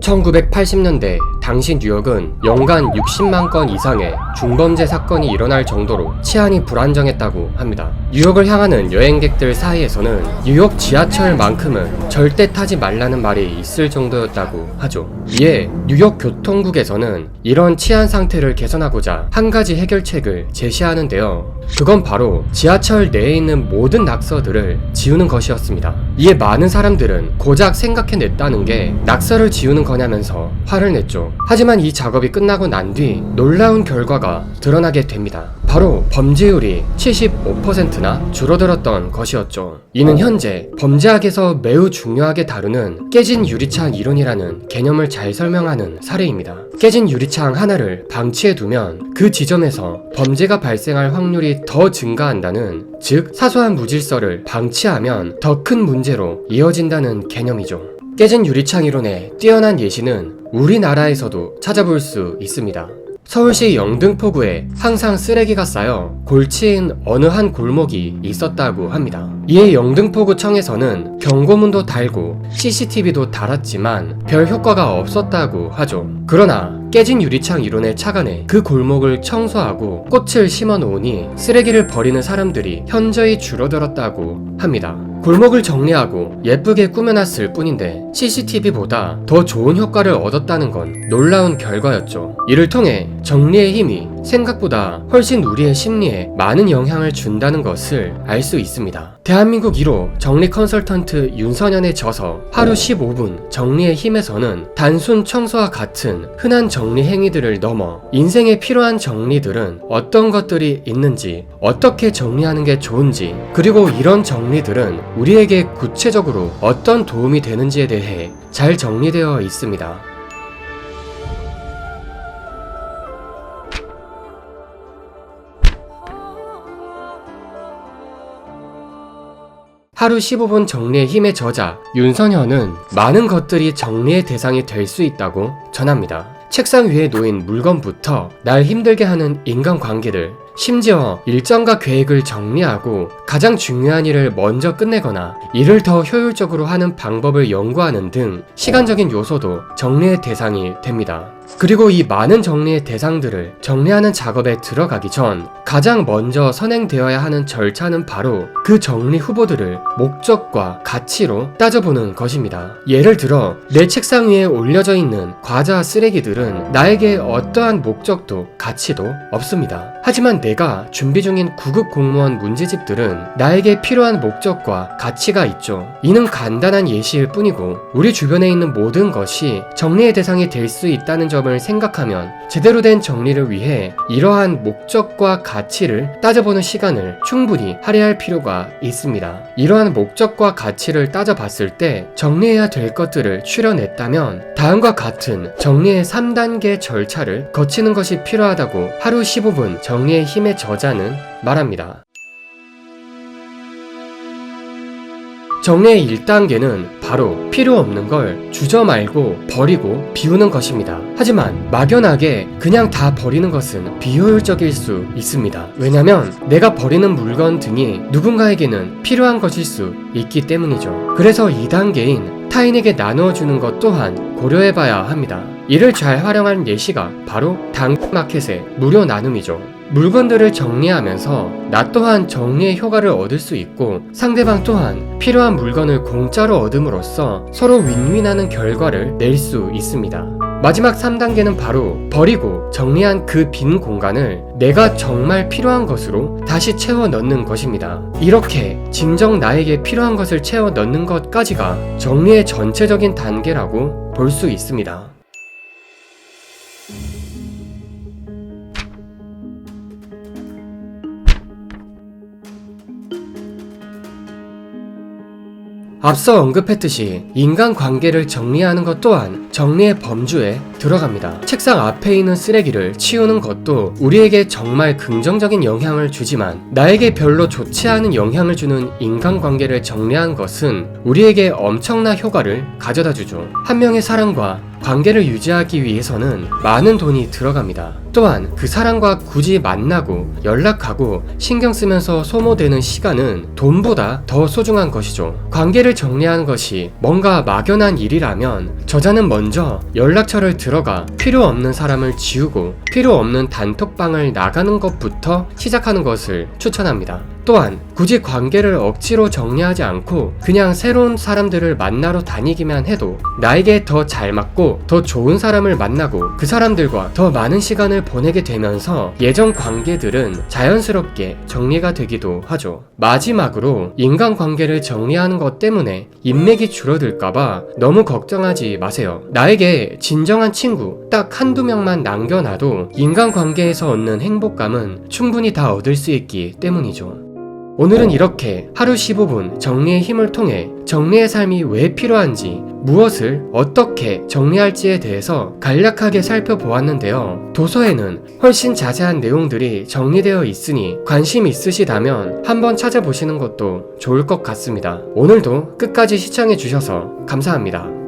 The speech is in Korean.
1980년대 당시 뉴욕은 연간 60만 건 이상의 중범죄 사건이 일어날 정도로 치안이 불안정했다고 합니다. 뉴욕을 향하는 여행객들 사이에서는 뉴욕 지하철만큼은 절대 타지 말라는 말이 있을 정도였다고 하죠. 이에 뉴욕 교통국에서는 이런 치안 상태를 개선하고자 한 가지 해결책을 제시하는데요. 그건 바로 지하철 내에 있는 모든 낙서들을 지우는 것이었습니다. 이에 많은 사람들은 고작 생각해냈다는 게 낙서를 지우는 거냐면서 화를 냈죠. 하지만 이 작업이 끝나고 난 뒤 놀라운 결과가 드러나게 됩니다. 바로 범죄율이 75%나 줄어들었던 것이었죠. 이는 현재 범죄학에서 매우 중요하게 다루는 깨진 유리창 이론이라는 개념을 잘 설명하는 사례입니다. 깨진 유리창 하나를 방치해두면 그 지점에서 범죄가 발생할 확률이 더 증가한다는 즉 사소한 무질서를 방치하면 더 큰 문제로 이어진다는 개념이죠. 깨진 유리창 이론의 뛰어난 예시는 우리나라에서도 찾아볼 수 있습니다. 서울시 영등포구에 항상 쓰레기가 쌓여 골치인 어느 한 골목이 있었다고 합니다. 이에 영등포구청에서는 경고문도 달고 CCTV도 달았지만 별 효과가 없었다고 하죠. 그러나 깨진 유리창 이론에 착안해 그 골목을 청소하고 꽃을 심어 놓으니 쓰레기를 버리는 사람들이 현저히 줄어들었다고 합니다. 골목을 정리하고 예쁘게 꾸며놨을 뿐인데 CCTV보다 더 좋은 효과를 얻었다는 건 놀라운 결과였죠. 이를 통해 정리의 힘이 생각보다 훨씬 우리의 심리에 많은 영향을 준다는 것을 알 수 있습니다. 대한민국 1호 정리 컨설턴트 윤선현의 저서 하루 15분 정리의 힘에서는 단순 청소와 같은 흔한 정리 행위들을 넘어 인생에 필요한 정리들은 어떤 것들이 있는지 어떻게 정리하는 게 좋은지 그리고 이런 정리들은 우리에게 구체적으로 어떤 도움이 되는지에 대해 잘 정리되어 있습니다. 하루 15분 정리의 힘의 저자 윤선현은 많은 것들이 정리의 대상이 될 수 있다고 전합니다. 책상 위에 놓인 물건부터 날 힘들게 하는 인간관계들, 심지어 일정과 계획을 정리하고 가장 중요한 일을 먼저 끝내거나 일을 더 효율적으로 하는 방법을 연구하는 등 시간적인 요소도 정리의 대상이 됩니다. 그리고 이 많은 정리의 대상들을 정리하는 작업에 들어가기 전 가장 먼저 선행되어야 하는 절차는 바로 그 정리 후보들을 목적과 가치로 따져보는 것입니다. 예를 들어 내 책상 위에 올려져 있는 과자 쓰레기들은 나에게 어떠한 목적도 가치도 없습니다. 하지만 내가 준비 중인 구급 공무원 문제집들은 나에게 필요한 목적과 가치가 있죠. 이는 간단한 예시일 뿐이고 우리 주변에 있는 모든 것이 정리의 대상이 될 수 있다는 점을 생각하면 제대로 된 정리를 위해 이러한 목적과 가치를 따져보는 시간을 충분히 할애할 필요가 있습니다. 이러한 목적과 가치를 따져봤을 때 정리해야 될 것들을 추려냈다면 다음과 같은 정리의 3단계 절차를 거치는 것이 필요하다고 하루 15분 정리의 힘의 저자는 말합니다. 정리의 1단계는 바로 필요 없는 걸 주저 말고 버리고 비우는 것입니다. 하지만 막연하게 그냥 다 버리는 것은 비효율적일 수 있습니다. 왜냐면 내가 버리는 물건 등이 누군가에게는 필요한 것일 수 있기 때문이죠. 그래서 2단계인 타인에게 나누어주는 것 또한 고려해봐야 합니다. 이를 잘 활용한 예시가 바로 당마켓의 무료 나눔이죠. 물건들을 정리하면서 나 또한 정리의 효과를 얻을 수 있고 상대방 또한 필요한 물건을 공짜로 얻음으로써 서로 윈윈하는 결과를 낼 수 있습니다. 마지막 3단계는 바로 버리고 정리한 그 빈 공간을 내가 정말 필요한 것으로 다시 채워 넣는 것입니다. 이렇게 진정 나에게 필요한 것을 채워 넣는 것까지가 정리의 전체적인 단계라고 볼 수 있습니다. 앞서 언급했듯이 인간관계를 정리하는 것 또한 정리의 범주에 들어갑니다. 책상 앞에 있는 쓰레기를 치우는 것도 우리에게 정말 긍정적인 영향을 주지만 나에게 별로 좋지 않은 영향을 주는 인간관계를 정리한 것은 우리에게 엄청난 효과를 가져다 주죠. 한 명의 사람과 관계를 유지하기 위해서는 많은 돈이 들어갑니다. 또한 그 사람과 굳이 만나고 연락하고 신경 쓰면서 소모되는 시간은 돈보다 더 소중한 것이죠. 관계를 정리하는 것이 뭔가 막연한 일이라면 저자는 먼저 연락처를 들어가 필요 없는 사람을 지우고 필요 없는 단톡방을 나가는 것부터 시작하는 것을 추천합니다. 또한 굳이 관계를 억지로 정리하지 않고 그냥 새로운 사람들을 만나러 다니기만 해도 나에게 더 잘 맞고 더 좋은 사람을 만나고 그 사람들과 더 많은 시간을 보내게 되면서 예전 관계들은 자연스럽게 정리가 되기도 하죠. 마지막으로 인간 관계를 정리하는 것 때문에 인맥이 줄어들까봐 너무 걱정하지 마세요. 나에게 진정한 친구 딱 한두 명만 남겨놔도 인간 관계에서 얻는 행복감은 충분히 다 얻을 수 있기 때문이죠. 오늘은 이렇게 하루 15분 정리의 힘을 통해 정리의 삶이 왜 필요한지 무엇을 어떻게 정리할지에 대해서 간략하게 살펴보았는데요. 도서에는 훨씬 자세한 내용들이 정리되어 있으니 관심 있으시다면 한번 찾아보시는 것도 좋을 것 같습니다. 오늘도 끝까지 시청해 주셔서 감사합니다.